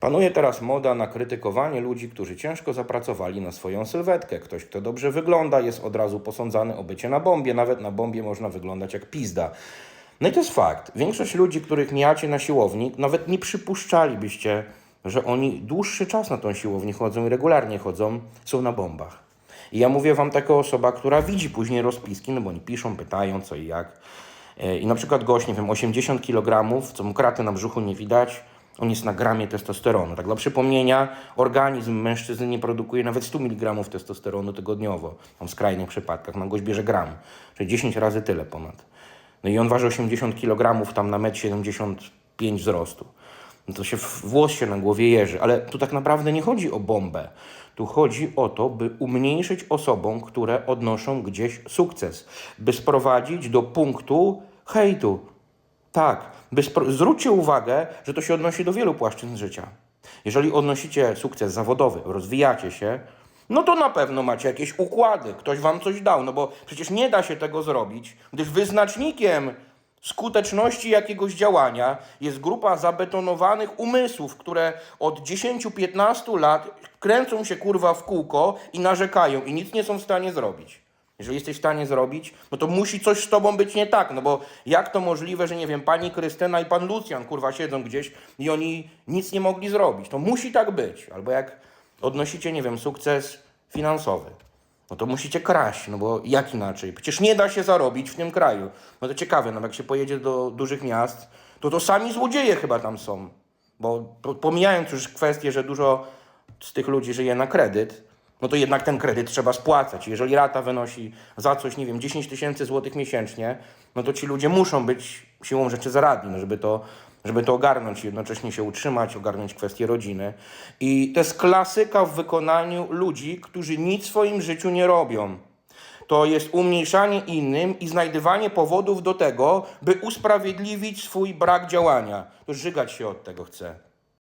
Panuje teraz moda na krytykowanie ludzi, którzy ciężko zapracowali na swoją sylwetkę. Ktoś, kto dobrze wygląda, jest od razu posądzany o bycie na bombie. Nawet na bombie można wyglądać jak pizda. No i to jest fakt. Większość ludzi, których mijacie na siłowni, nawet nie przypuszczalibyście, że oni dłuższy czas na tą siłownię chodzą i regularnie chodzą, są na bombach. I ja mówię wam taka osoba, która widzi później rozpiski, no bo oni piszą, pytają co i jak. E, I na przykład gość, nie wiem, 80 kg, co mu kraty na brzuchu nie widać, on jest na gramie testosteronu. Tak dla przypomnienia, organizm mężczyzny nie produkuje nawet 100 mg testosteronu tygodniowo. Tam w skrajnych przypadkach. No gość bierze gram, czyli 10 razy tyle ponad. No i on waży 80 kg tam na 1,75 m wzrostu. No to się włos się na głowie jeży. Ale tu tak naprawdę nie chodzi o bombę. Tu chodzi o to, by umniejszyć osobom, które odnoszą gdzieś sukces. By sprowadzić do punktu hejtu. Tak. By spro- zwróćcie uwagę, że to się odnosi do wielu płaszczyzn życia. Jeżeli odnosicie sukces zawodowy, rozwijacie się, no to na pewno macie jakieś układy, ktoś wam coś dał, no bo przecież nie da się tego zrobić, gdyż wyznacznikiem skuteczności jakiegoś działania jest grupa zabetonowanych umysłów, które od 10-15 lat kręcą się kurwa w kółko i narzekają i nic nie są w stanie zrobić. Jeżeli jesteś w stanie zrobić, no to musi coś z tobą być nie tak, no bo jak to możliwe, że nie wiem, pani Krystyna i pan Lucjan kurwa siedzą gdzieś i oni nic nie mogli zrobić. To musi tak być. Albo jak odnosicie, nie wiem, sukces finansowy, no to musicie kraść, no bo jak inaczej? Przecież nie da się zarobić w tym kraju. No to ciekawe, no jak się pojedzie do dużych miast, to to sami złodzieje chyba tam są. Bo po- pomijając już kwestię, że dużo z tych ludzi żyje na kredyt, no to jednak ten kredyt trzeba spłacać. Jeżeli rata wynosi za coś, nie wiem, 10 tysięcy złotych miesięcznie, no to ci ludzie muszą być siłą rzeczy zaradni, no żeby to, żeby to ogarnąć i jednocześnie się utrzymać, ogarnąć kwestie rodziny. I to jest klasyka w wykonaniu ludzi, którzy nic w swoim życiu nie robią. To jest umniejszanie innym i znajdywanie powodów do tego, by usprawiedliwić swój brak działania. To żygać się od tego chce.